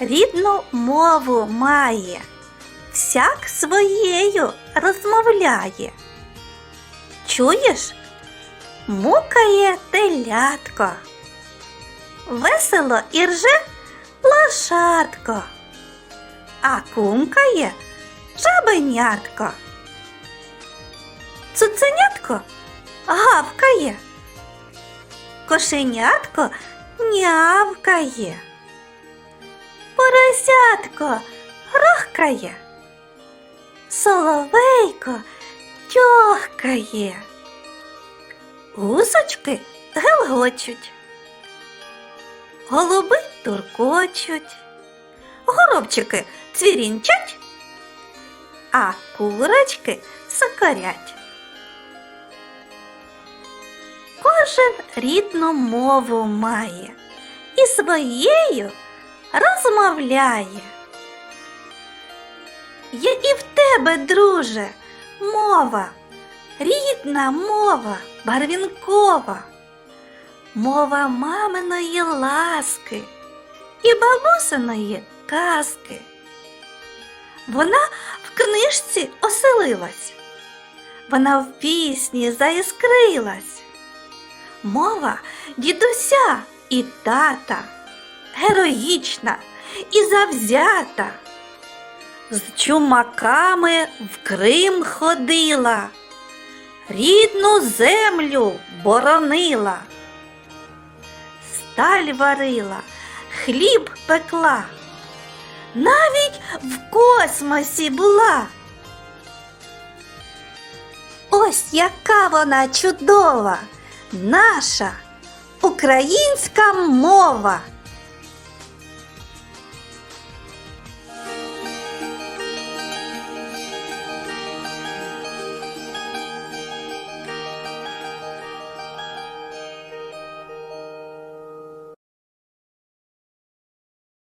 рідну мову має, всяк своєю розмовляє. Чуєш? Мукає телятко. Весело і рже лошадко, а кумкає жабенятко. Цуценятко гавкає, кошенятко нявкає, поросятко рохкає, соловейко тьохкає, гусочки гелгочуть, голуби туркочуть, горобчики цвірінчать, а курочки сокорять. Кожен рідну мову має. І своєю розмовляє. Є і в тебе, друже, мова, рідна мова, барвінкова, мова маминої ласки і бабусиної казки. Вона в книжці оселилась, вона в пісні заіскрилась. Мова дідуся і тата, героїчна і завзята. З чумаками в Крим ходила, рідну землю боронила, сталь варила, хліб пекла, навіть в космосі була. Ось яка вона чудова, наша українська мова.